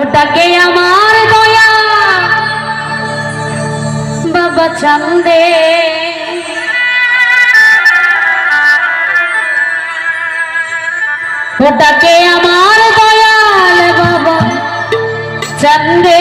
ওটাকে আমার দয়া। বাবা চান্দে। ওটাকে আমার দয়াল বাবা চান্দে।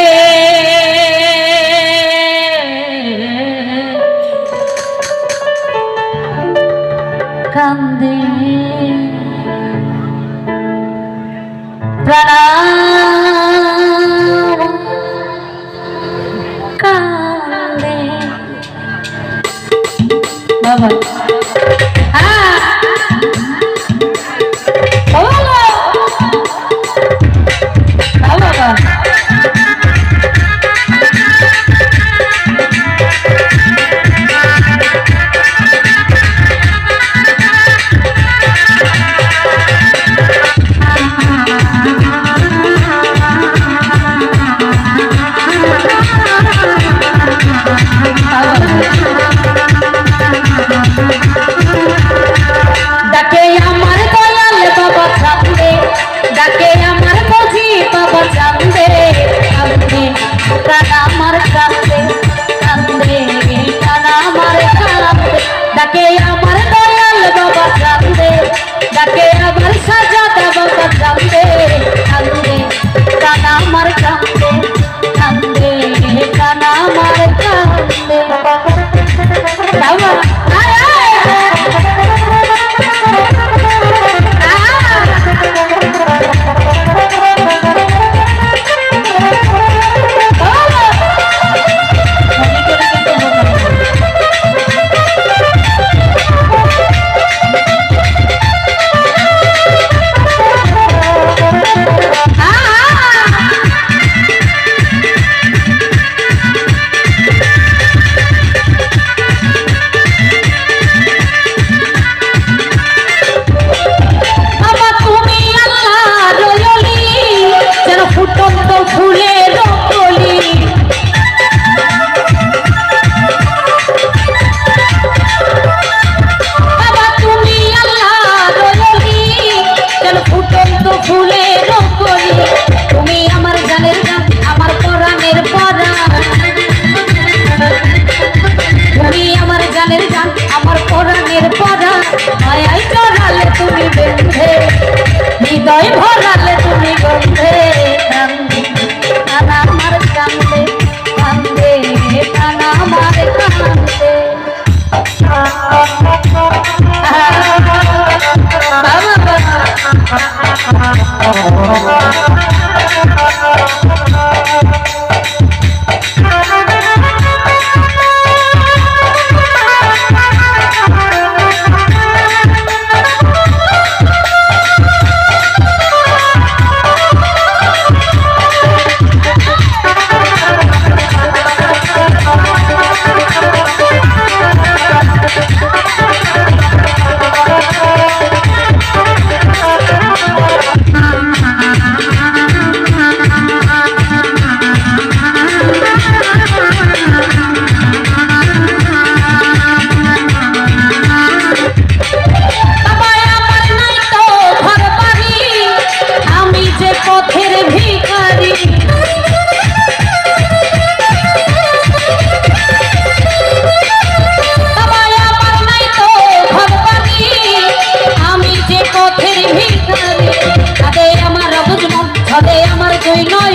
Ay, no.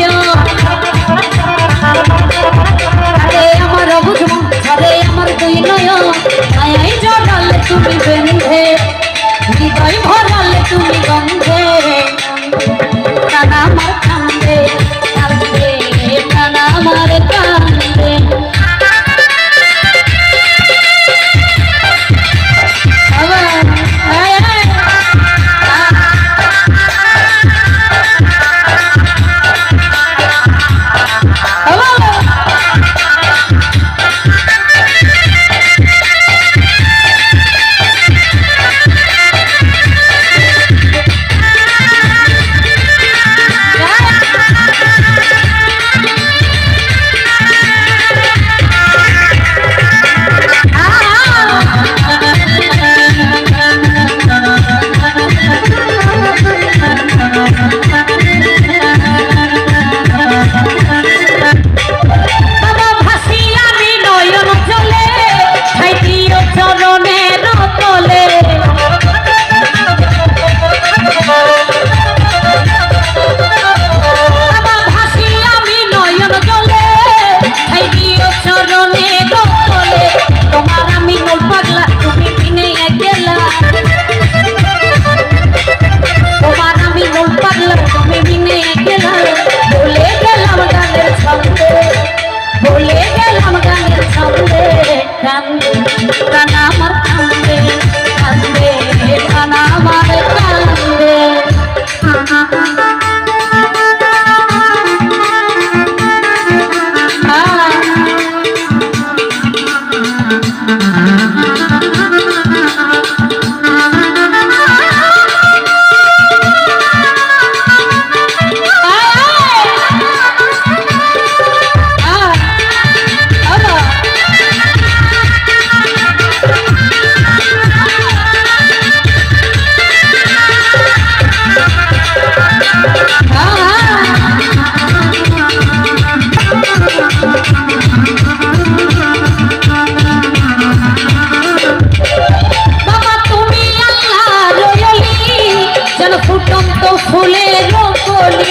গেলাম বলে গেলাম গানের ছন্দে। বলে গেলাম গান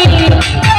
কলি বাবা